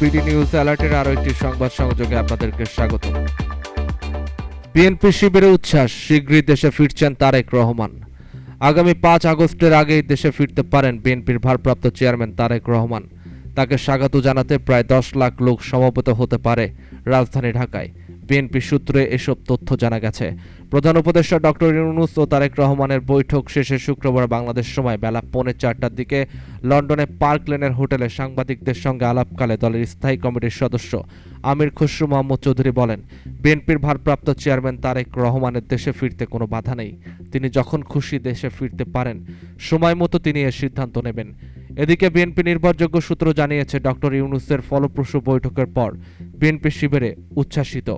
BD news অ্যালার্টের আরও একটি সংবাদ সংযোগে আপনাদেরকে স্বাগত। বিএনপি শিবিরে উচ্ছ্বাস, শীঘ্রই দেশে ফিরছেন তারেক রহমান। আগামী পাঁচ আগস্টের আগেই দেশে ফিরতে পারেন বিএনপির ভারপ্রাপ্ত চেয়ারম্যান তারেক রহমান। তাকে স্বাগত জানাতে প্রায় দশ লাখ লোক সমবেত হতে পারে রাজধানী ঢাকায়। বিএনপি সূত্রে এসব তথ্য জানা গেছে। প্রধান উপদেষ্টা ডক্টর ইউনুস ও তারেক রহমানের বৈঠক শেষে শুক্রবার বাংলাদেশ সময় বেলা পৌনে চারটার দিকে লন্ডনে পার্ক লেনের হোটেলে সাংবাদিকদের সঙ্গে আলাপকালে দলের স্থায়ী কমিটির সদস্য আমির খসরু মোহাম্মদ চৌধুরী বলেন, বিএনপির ভারপ্রাপ্ত চেয়ারম্যান তারেক রহমানের দেশে ফিরতে কোনো বাধা নেই। তিনি যখন খুশি দেশে ফিরতে পারেন, সময় মতো তিনি এর সিদ্ধান্ত নেবেন। এদিকে বিএনপি নির্ভরযোগ্য সূত্র জানিয়েছে ডক্টর ইউনুসের ফলপ্রসূ বৈঠকের পর বিএনপি শিবিরে উচ্ছ্বাসিত।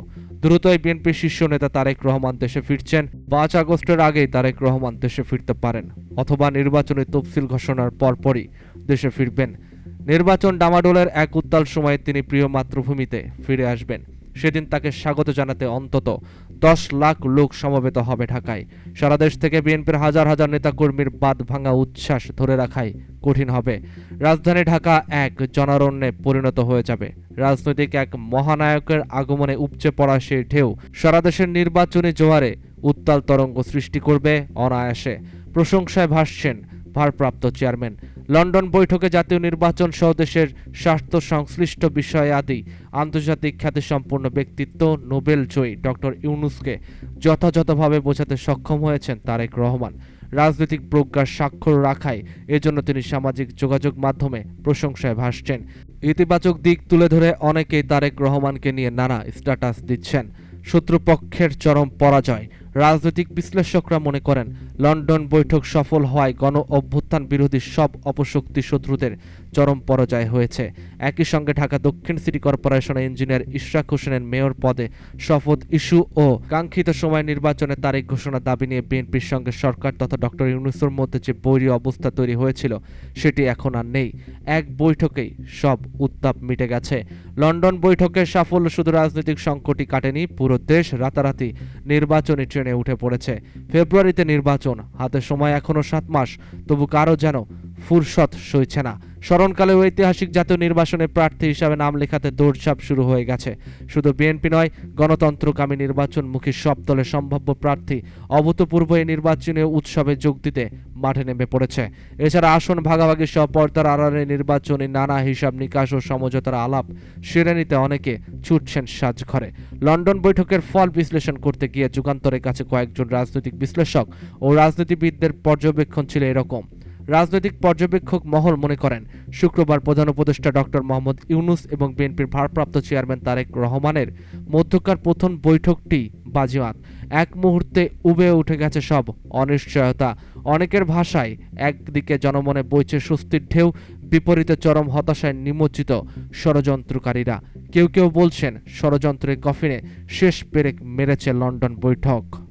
দ্রুতই বিএনপি শীর্ষ নেতা তারেক রহমান দেশে ফিরছেন। পাঁচ আগস্টের আগেই তারেক রহমান দেশে ফিরতে পারেন অথবা নির্বাচনী তফসিল ঘোষণার পরপরই দেশে ফিরবেন। নির্বাচন ডামাডোলের এক উত্তাল সময়ে তিনি প্রিয় মাতৃভূমিতে ফিরে আসবেন। সেদিন তাকে স্বাগত জানাতে অন্তত দশ লাখ লোক সমবেত হবে ঢাকায়। সারা দেশ থেকে বিএনপির হাজার হাজার নেতাকর্মীর বাদ ভাঙা উচ্ছ্বাস ধরে রাখাই কঠিন হবে। রাজধানী ঢাকা এক জনারণ্যে পরিণত হয়ে যাবে। রাজনৈতিক এক মহানায়কের আগমনে উপচে পড়া সেই ঢেউ সারা দেশের নির্বাচনী জোয়ারে উত্তাল তরঙ্গ সৃষ্টি করবে অনায়াসে। প্রশংসায় ভাসছেন ভারপ্রাপ্ত চেয়ারম্যান লন্ডন বৈঠকে জাতীয় নির্বাচন সহ দেশের স্বাস্থ্য সংশ্লিষ্ট বিষয় আদি আন্তর্জাতিক খ্যাতিসম্পন্ন ব্যক্তিত্ব, নোবেল জয়ী ডক্টর ইউনুসকে যথাযথভাবে বোঝাতে সক্ষম হয়েছেন তারেক রহমান। রাজনৈতিক প্রজ্ঞার স্বাক্ষর রাখায় এজন্য তিনি সামাজিক যোগাযোগ মাধ্যমে প্রশংসায় ভাসছেন। ইতিবাচক দিক তুলে ধরে অনেকেই তারেক রহমানকে নিয়ে নানা স্ট্যাটাস দিচ্ছেন। শত্রুপক্ষের চরম পরাজয় রাজনৈতিক বিশ্লেষকরা মনে করেন, লন্ডন বৈঠক সফল হওয়ায় গণ অভ্যুত্থান বিরোধী সব অপশক্তি শত্রুদের চরম পরাজয় হয়েছে। একই সঙ্গে ঢাকা দক্ষিণ সিটি কর্পোরেশনের ইঞ্জিনিয়ার ইশরাক হোসেনের মেয়র পদে শপথ ইস্যু ও কাঙ্ক্ষিত সময় নির্বাচনে তারিখ ঘোষণার দাবি নিয়ে বিএনপির সঙ্গে সরকার তথা ডক্টর ইউনুসের মধ্যে যে বৈরী অবস্থা তৈরি হয়েছিল, সেটি এখন আর নেই। এক বৈঠকেই সব উত্তাপ মিটে গেছে। লন্ডন বৈঠকের সাফল্য শুধু রাজনৈতিক সংকটই কাটেনি, পুরো দেশ রাতারাতি নির্বাচনী ট্রেনে উঠে পড়েছে। ফেব্রুয়ারিতে নির্বাচন হাতে সময় এখনও সাত মাস তবু কারও যেন ফুরসত সইছে না। স্মরণকালে ঐতিহাসিক জাতীয় নির্বাচনে প্রার্থী হিসাবে নাম লেখাতে দৌড়ঝাঁপ শুরু হয়ে গেছে। শুধু বিএনপি নয় গণতন্ত্রকামী নির্বাচনমুখী সব দলের সম্ভাব্য প্রার্থী অভূতপূর্ব এই নির্বাচনী উৎসবে যোগ দিতে মাঠে নেমে পড়েছে। এছাড়া আসন ভাগাভাগি সহ পর্দার আড়ালে নির্বাচনী নানা হিসাব নিকাশ ও সমঝোতার আলাপ সেরে নিতে অনেকে ছুটছেন সাজঘরে। লন্ডন বৈঠকের ফল বিশ্লেষণ করতে গিয়ে যুগান্তরের কাছে কয়েকজন রাজনৈতিক বিশ্লেষক ও রাজনীতিবিদদের পর্যবেক্ষণ ছিল এরকম। রাজনৈতিক পর্যবেক্ষক মহল মনে করেন, শুক্রবার প্রধান উপদেষ্টা ডক্টর মোহাম্মদ ইউনুস এবং বিএনপির ভারপ্রাপ্ত চেয়ারম্যান তারেক রহমানের মধ্যকার প্রথম বৈঠকটি বাজিমাত এক মুহূর্তে উবে উঠে গেছে সব অনিশ্চয়তা। অনেকের ভাষায় একদিকে জনমনে বইছে স্বস্তির ঢেউ, বিপরীতে চরম হতাশায় নিমজ্জিত ষড়যন্ত্রকারীরা। কেউ কেউ বলছেন, ষড়যন্ত্রের কফিনে শেষ পেরেক মেরেছে লন্ডন বৈঠক।